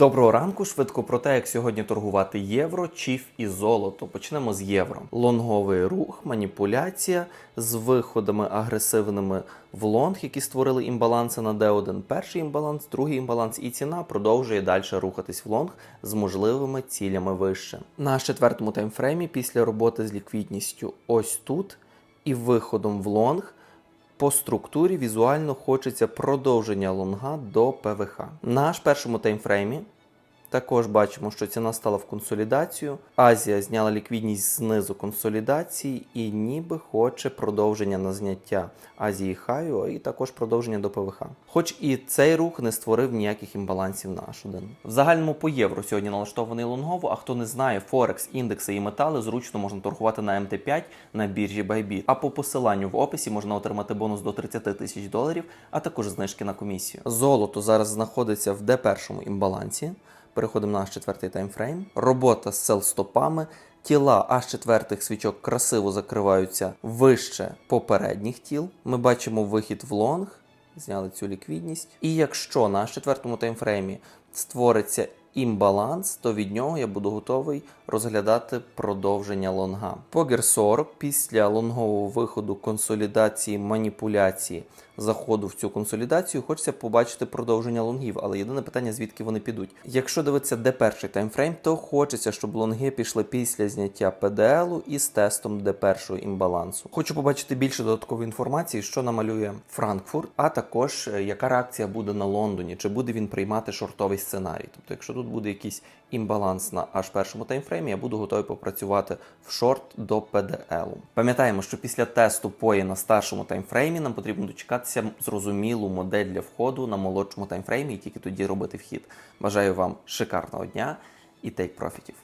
Доброго ранку, швидко про те, як сьогодні торгувати євро, чіф і золото. Почнемо з євро. Лонговий рух, маніпуляція з виходами агресивними в лонг, які створили імбаланси на D1. Перший імбаланс, другий імбаланс і ціна продовжує далі рухатись в лонг з можливими цілями вище. На четвертому таймфреймі після роботи з ліквідністю ось тут і виходом в лонг по структурі візуально хочеться продовження лонга до ПВХ. На аж першому таймфреймі також бачимо, що ціна стала в консолідацію. Азія зняла ліквідність знизу консолідації і ніби хоче продовження на зняття Азії хаю, і також продовження до ПВХ. Хоч і цей рух не створив ніяких імбалансів на H1. В загальному по євро сьогодні налаштований лонгово. А хто не знає, Форекс, індекси і метали зручно можна торгувати на МТ5 на біржі Bybit. А по посиланню в описі можна отримати бонус до 30 тисяч доларів, а також знижки на комісію. Золото зараз знаходиться в Д1 імбалансі. Переходимо на аж четвертий таймфрейм. Робота з сел-стопами. Тіла аж четвертих свічок красиво закриваються вище попередніх тіл. Ми бачимо вихід в лонг, зняли цю ліквідність. І якщо на аж четвертому таймфреймі створиться імбаланс, то від нього я буду готовий розглядати продовження лонга. Погер 40 після лонгового виходу консолідації маніпуляції заходу в цю консолідацію, хочеться побачити продовження лонгів, але єдине питання, звідки вони підуть. Якщо дивитися, де перший таймфрейм, то хочеться, щоб лонги пішли після зняття ПДЛу із тестом де першого імбалансу. Хочу побачити більше додаткової інформації, що намалює Франкфурт, а також е, яка реакція буде на Лондоні, чи буде він приймати шортовий сценарій. Тобто, якщо тут буде якийсь імбаланс на аж першому таймфреймі, я буду готовий попрацювати в шорт до ПДЛ. Пам'ятаємо, що після тесту пої на старшому таймфреймі нам потрібно дочекатися зрозумілу модель для входу на молодшому таймфреймі і тільки тоді робити вхід. Бажаю вам шикарного дня і тейк профітів.